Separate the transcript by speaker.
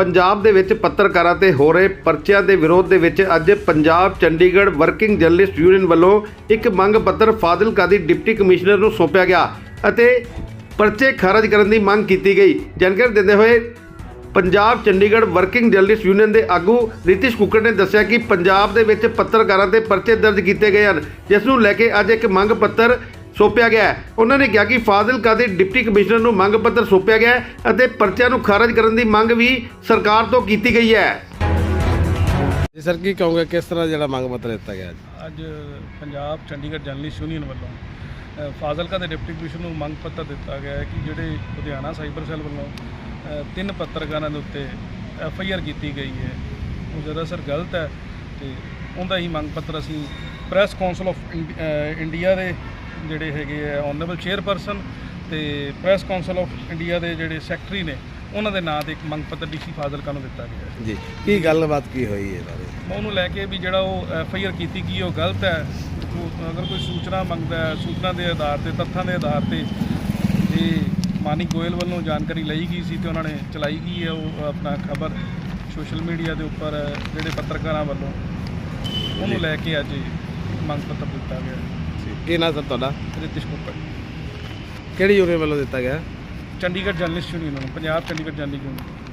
Speaker 1: ਪੰਜਾਬ ਦੇ ਵਿੱਚ ਪੱਤਰਕਾਰਾਂ ਤੇ ਹੋ ਰਹੇ ਪਰਚਿਆਂ ਦੇ ਵਿਰੋਧ ਦੇ ਵਿੱਚ ਅੱਜ Punjab Chandigarh working journalist union ਵੱਲੋਂ ਇੱਕ ਮੰਗ ਪੱਤਰ ਫਾਜ਼ਿਲਕਾ ਦੀ ਡਿਪਟੀ ਕਮਿਸ਼ਨਰ ਨੂੰ ਸੌਂਪਿਆ ਗਿਆ ਅਤੇ ਪਰਚੇ ਖਾਰਜ ਕਰਨ ਦੀ ਮੰਗ ਕੀਤੀ ਗਈ। ਜਾਣਕਾਰੀ ਦਿੰਦੇ ਹੋਏ Punjab Chandigarh working journalist union ਦੇ ਆਗੂ ਰਿਤਿਸ਼ ਕੁੱਕੜ ਨੇ ਦੱਸਿਆ ਕਿ ਪੰਜਾਬ ਦੇ ਵਿੱਚ ਪੱਤਰਕਾਰਾਂ ਤੇ ਪਰਚੇ ਦਰਜ ਕੀਤੇ ਗਏ ਹਨ, ਜਿਸ ਨੂੰ ਲੈ ਕੇ ਅੱਜ ਇੱਕ ਮੰਗ ਪੱਤਰ ਸੌਂਪਿਆ ਗਿਆ ਹੈ। ਉਹਨਾਂ ਨੇ ਕਿਹਾ ਕਿ ਫਾਜ਼ਿਲਕਾ ਦੇ ਡਿਪਟੀ ਕਮਿਸ਼ਨਰ ਨੂੰ ਮੰਗ ਪੱਤਰ ਸੌਂਪਿਆ ਗਿਆ ਹੈ ਅਤੇ ਪਰਚਿਆਂ ਨੂੰ ਖਾਰਜ ਕਰਨ ਦੀ ਮੰਗ ਵੀ ਸਰਕਾਰ ਤੋਂ ਕੀਤੀ ਗਈ ਹੈ।
Speaker 2: ਜੀ ਸਰ ਕੀ ਕਹੋਗੇ? ਕਿਸ ਤਰ੍ਹਾਂ ਜਿਹੜਾ ਮੰਗ ਪੱਤਰ ਦਿੱਤਾ ਗਿਆ ਅੱਜ
Speaker 3: ਪੰਜਾਬ ਚੰਡੀਗੜ੍ਹ ਜਰਨਲਿਸਟ ਯੂਨੀਅਨ ਵੱਲੋਂ ਫਾਜ਼ਿਲਕਾ ਦੇ ਡਿਪਟੀ ਕਮਿਸ਼ਨਰ ਨੂੰ ਮੰਗ ਪੱਤਰ ਦਿੱਤਾ ਗਿਆ ਹੈ ਕਿ ਜਿਹੜੇ ਲੁਧਿਆਣਾ ਸਾਈਬਰ ਸੈੱਲ ਵੱਲੋਂ ਤਿੰਨ ਪੱਤਰਕਾਰਾਂ ਦੇ ਉੱਤੇ ਐਫ ਆਈ ਆਰ ਕੀਤੀ ਗਈ ਹੈ। ਉਹ ਦਰਅਸਲ ਗਲਤ ਹੈ ਤੇ ਉਹਦਾ ਹੀ ਮੰਗ ਪੱਤਰ ਅਸੀਂ ਪ੍ਰੈਸ ਕਾਉਂਸਲ ਆਫ ਇੰਡੀਆ ਦੇ ਜਿਹੜੇ ਹੈਗੇ ਆ ਆਨਰੇਬਲ ਚੇਅਰਪਰਸਨ ਤੇ ਪ੍ਰੈਸ ਕਾਉਂਸਲ ਆਫ ਇੰਡੀਆ ਦੇ ਜਿਹੜੇ ਸੈਕਟਰੀ ਨੇ ਉਹਨਾਂ ਦੇ ਨਾਂ ਤੇ ਇੱਕ ਮੰਗ ਪੱਤਰ ਡੀਸੀ ਫਾਜ਼ਿਲਕਾ ਨੂੰ ਦਿੱਤਾ ਗਿਆ
Speaker 2: ਜੀ ਕੀ ਗੱਲਬਾਤ ਕੀ ਹੋਈ ਹੈ ਬਾਰੇ?
Speaker 3: ਉਹਨੂੰ ਲੈ ਕੇ ਵੀ ਜਿਹੜਾ ਉਹ ਐਫ ਆਈ ਆਰ ਕੀਤੀ ਗਈ ਉਹ ਗਲਤ ਹੈ। ਅਗਰ ਕੋਈ ਸੂਚਨਾ ਮੰਗਦਾ ਹੈ ਸੂਚਨਾ ਦੇ ਆਧਾਰ ਤੇ ਤੱਥਾਂ ਦੇ ਆਧਾਰ ਤੇ ਇਹ ਮਾਨਿਕ ਗੋਇਲ ਵੱਲੋਂ ਜਾਣਕਾਰੀ ਲਈ ਗਈ ਸੀ ਤੇ ਉਹਨਾਂ ਨੇ ਚਲਾਈ ਗਈ ਹੈ ਉਹ ਆਪਣਾ ਖਬਰ ਸੋਸ਼ਲ ਮੀਡੀਆ ਦੇ ਉੱਪਰ ਜਿਹੜੇ ਪੱਤਰਕਾਰਾਂ ਵੱਲੋਂ। ਉਹਨੂੰ ਲੈ ਕੇ ਅੱਜ ਮੰਗ ਪੱਤਰ ਦਿੱਤਾ ਗਿਆ
Speaker 2: ਕੀ ਨਾਂ ਸਰ ਤੁਹਾਡਾ?
Speaker 3: ਰਿਤਿਸ਼ ਕੁੱਕੜ।
Speaker 2: ਕਿਹੜੀ ਯੂਨੀਅਨ ਵੱਲੋਂ ਦਿੱਤਾ ਗਿਆ?
Speaker 3: ਚੰਡੀਗੜ੍ਹ ਜਰਨਲਿਸਟ ਯੂਨੀਅਨ ਨੂੰ ਪੰਜਾਬ ਚੰਡੀਗੜ੍ਹ ਜਰਨਲਿਸਟ ਯੂਨੀਅਨ।